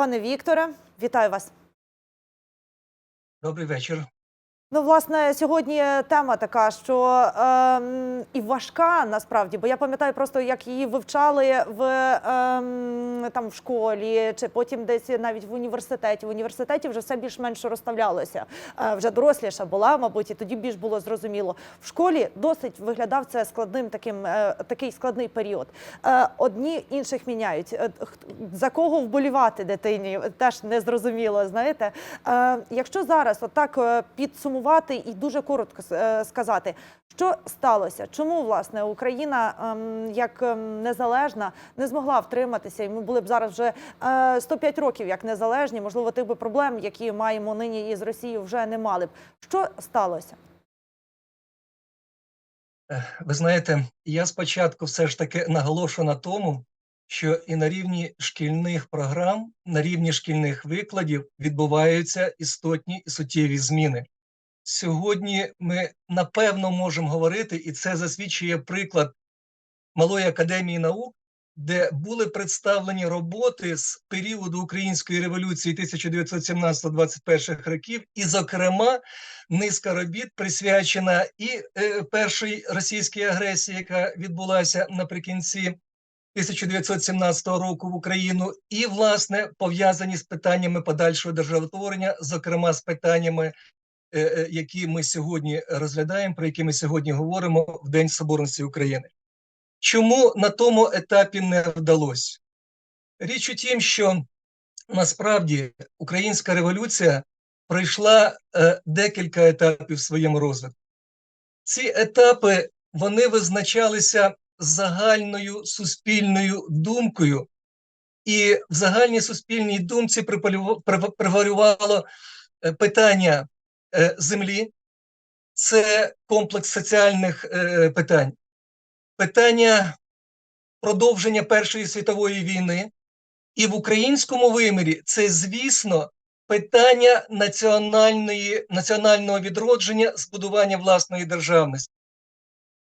Пане Вікторе, вітаю вас. Добрий вечір. Ну, власне, сьогодні тема така, що ем, і важка насправді, бо я пам'ятаю просто, як її вивчали в ем, там в школі, чи потім десь навіть в університеті. В університеті вже все більш-менш розставлялося. Е, вже доросліша була, мабуть, і тоді більш було зрозуміло. В школі досить виглядав це складним таким е, такий складний період. Е, одні інших міняють. Е, за кого вболівати дитині, теж не зрозуміло. Знаєте, е, якщо зараз отак е, підсумувати і дуже коротко е, сказати, що сталося, чому власне Україна ем, як ем, незалежна не змогла втриматися, і ми були б зараз вже е, 105 років як незалежні. Можливо, тих би проблем, які маємо нині із Росією, вже не мали б. Що сталося? Е, Ви знаєте, я спочатку все ж таки наголошу на тому, що і на рівні шкільних програм, на рівні шкільних викладів відбуваються істотні і суттєві зміни. Сьогодні ми напевно можемо говорити, і це засвідчує приклад Малої академії наук, де були представлені роботи з періоду Української революції 1917-21 років, і, зокрема, низка робіт присвячена і е, першій російській агресії, яка відбулася наприкінці 1917 року в Україну, і власне пов'язані з питаннями подальшого державотворення, зокрема з питаннями, які ми сьогодні розглядаємо, про які ми сьогодні говоримо в День Соборності України. Чому на тому етапі не вдалося? Річ у тім, що насправді українська революція пройшла е, декілька етапів в своєму розвитку. Ці етапи вони визначалися загальною суспільною думкою, і в загальній суспільній думці превалювало е, питання е, землі, це комплекс соціальних е, питань, питання продовження Першої світової війни, і в українському вимірі це, звісно, питання національної, національного відродження, збудування власної державності.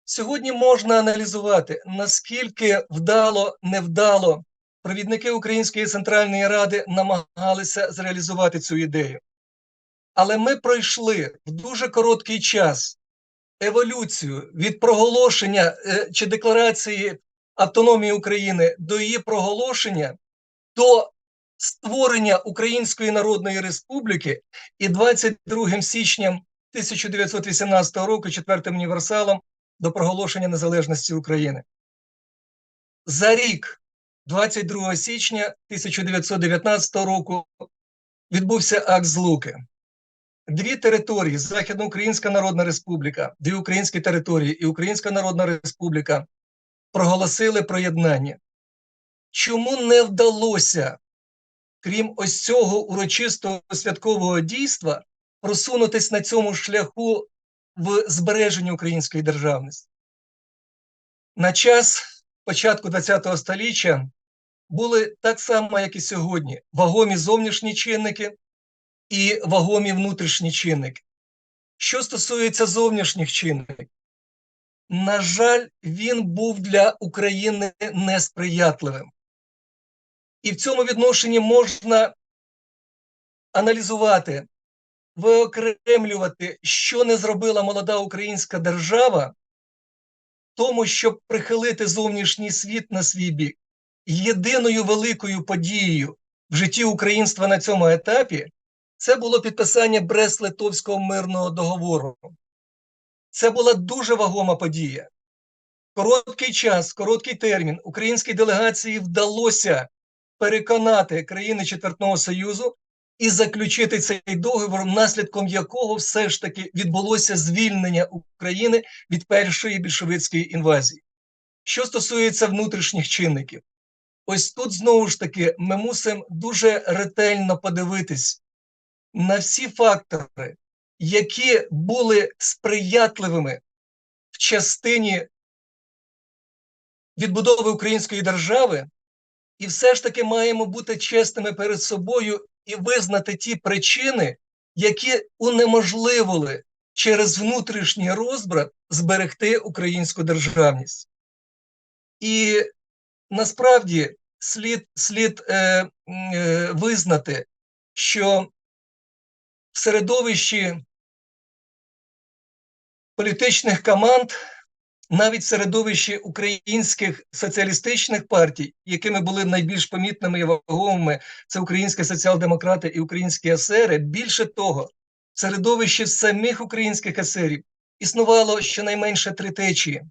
Сьогодні можна аналізувати, наскільки вдало, невдало провідники Української центральної ради намагалися зреалізувати цю ідею. Але ми пройшли в дуже короткий час еволюцію від проголошення е, чи декларації автономії України до її проголошення до створення Української Народної Республіки і 22 січня 1918 року, четвертим універсалом до проголошення незалежності України. За рік, 22 січня 1919 року, відбувся акт Злуки. Дві території Західноукраїнська Народна Республіка, дві українські території і Українська Народна Республіка проголосили про єднання. Чому не вдалося, крім ось цього урочистого святкового дійства, просунутись на цьому шляху в збереженні української державності? На час початку ХХ століття були так само, як і сьогодні, вагомі зовнішні чинники і вагомі внутрішні чинники. Що стосується зовнішніх чинників, на жаль, він був для України несприятливим. І в цьому відношенні можна аналізувати, виокремлювати, що не зробила молода українська держава, тому, щоб прихилити зовнішній світ на свій бік. Єдиною великою подією в житті українства на цьому етапі це було підписання Брест-Литовського мирного договору. Це була дуже вагома подія. Короткий час, короткий термін українській делегації вдалося переконати країни Четвертного Союзу і заключити цей договор, наслідком якого все ж таки відбулося звільнення України від першої більшовицької інвазії. Що стосується внутрішніх чинників, ось тут знову ж таки ми мусимо дуже ретельно подивитись на всі фактори, які були сприятливими в частині відбудови української держави, і все ж таки маємо бути чесними перед собою і визнати ті причини, які унеможливили через внутрішній розбрат зберегти українську державність. І насправді слід, слід е, е, визнати, що в середовищі політичних команд, навіть в середовищі українських соціалістичних партій, якими були найбільш помітними і вагомими, це українські соціал-демократи і українські есери. Більше того, в середовищі самих українських есерів існувало щонайменше три течії.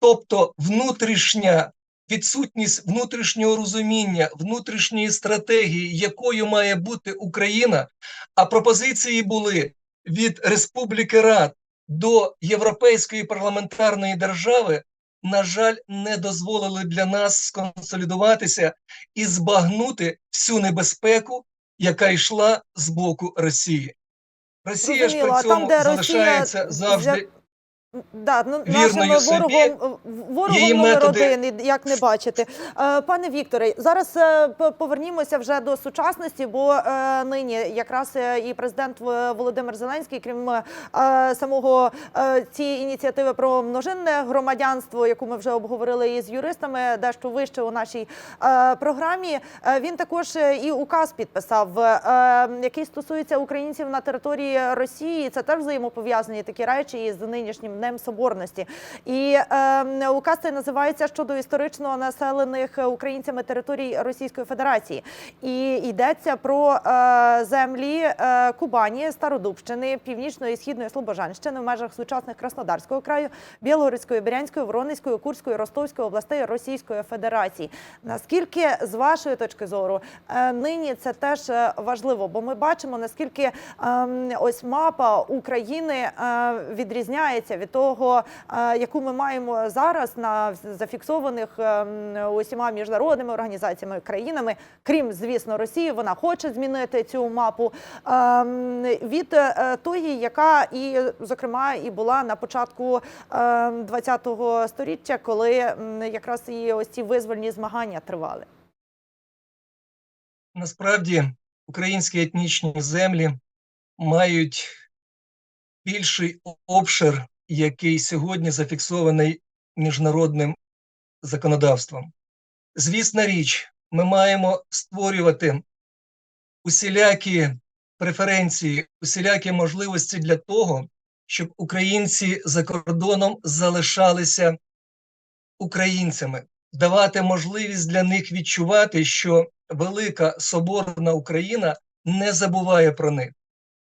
Тобто внутрішня відсутність внутрішнього розуміння, внутрішньої стратегії, якою має бути Україна, а пропозиції були від Республіки Рад до Європейської парламентарної держави, на жаль, не дозволили для нас сконсолідуватися і збагнути всю небезпеку, яка йшла з боку Росії. Росія ж при цьому там, де залишається Росія завжди. Да, ну, вірною нашим собі, ворогом, ворогом номер методи- один, як не бачити. Е, Пане Вікторе, зараз е, повернімося вже до сучасності, бо е, нині якраз е, і президент Володимир Зеленський, крім самого цієї ініціативи про множинне громадянство, яку ми вже обговорили із юристами, дещо вище у нашій програмі. Він також і указ підписав, який стосується українців на території Росії. Це теж взаємопов'язані такі речі із нинішнім днем соборності. І е, указ цей називається щодо історично населених українцями територій Російської Федерації. І йдеться про е, землі е, Кубані, Стародубщини, Північної і Східної Слобожанщини в межах сучасних Краснодарського краю, Білгородської, Брянської, Воронезької, Курської, Ростовської областей Російської Федерації. Наскільки з вашої точки зору е, нині це теж е, важливо, бо ми бачимо наскільки ем, ось мапа України е, відрізняється від того, е, яку ми маємо зараз на зафіксованих ем, усіма міжнародними організаціями країнами, крім звісно Росії. Вона хоче змінити цю мапу ем, від е, тої, яка і зокрема і була на початку ем, 20-го сторіччя, коли якраз і ось ці визвольні змагання тривали. Насправді українські етнічні землі мають більший обшир, який сьогодні зафіксований міжнародним законодавством. Звісна річ, ми маємо створювати усілякі преференції, усілякі можливості для того, щоб українці за кордоном залишалися українцями, давати можливість для них відчувати, що велика соборна Україна не забуває про них.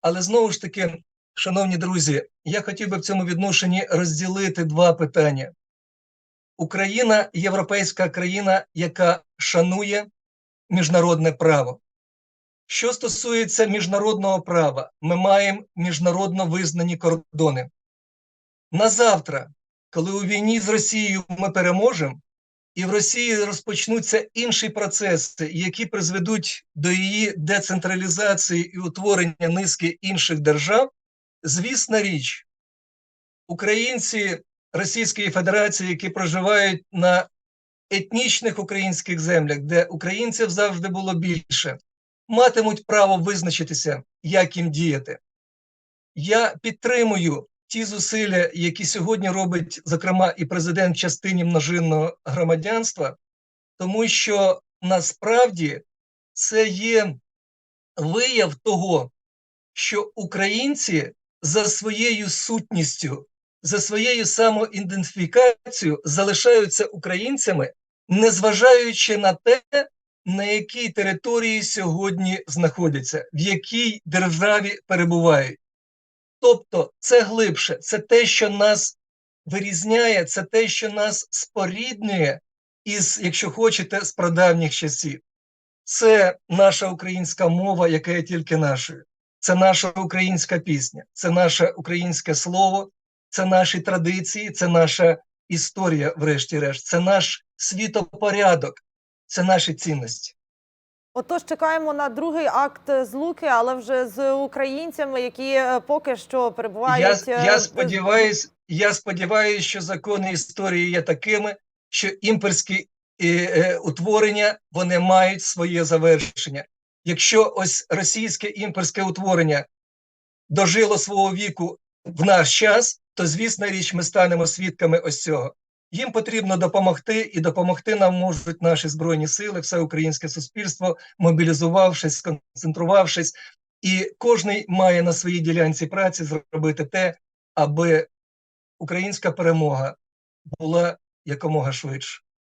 Але знову ж таки, шановні друзі, я хотів би в цьому відношенні розділити два питання. Україна європейська країна, яка шанує міжнародне право. Що стосується міжнародного права, ми маємо міжнародно визнані кордони. На завтра, коли у війні з Росією ми переможемо, і в Росії розпочнуться інші процеси, які призведуть до її децентралізації і утворення низки інших держав, звісна річ, українці Російської Федерації, які проживають на етнічних українських землях, де українців завжди було більше, матимуть право визначитися, як їм діяти. Я підтримую ті зусилля, які сьогодні робить, зокрема, і президент в частині множинного громадянства, тому що насправді це є вияв того, що українці за своєю сутністю, за своєю самоідентифікацією залишаються українцями, незважаючи на те, на якій території сьогодні знаходяться, в якій державі перебувають. Тобто це глибше, це те, що нас вирізняє, це те, що нас споріднює із, якщо хочете, з прадавніх часів. Це наша українська мова, яка є тільки нашою. Це наша українська пісня, це наше українське слово, це наші традиції, це наша історія, врешті-решт, це наш світопорядок, це наші цінності. Отож, чекаємо на другий акт злуки, але вже з українцями, які е, поки що перебувають. е, я сподіваюся, я сподіваюся, що закони історії є такими, що імперські е, е, утворення вони мають своє завершення. Якщо ось російське імперське утворення дожило свого віку в наш час, то звісна річ, ми станемо свідками ось цього. Їм потрібно допомогти, і допомогти нам можуть наші збройні сили, все українське суспільство, мобілізувавшись, сконцентрувавшись, і кожний має на своїй ділянці праці зробити те, аби українська перемога була якомога швидше.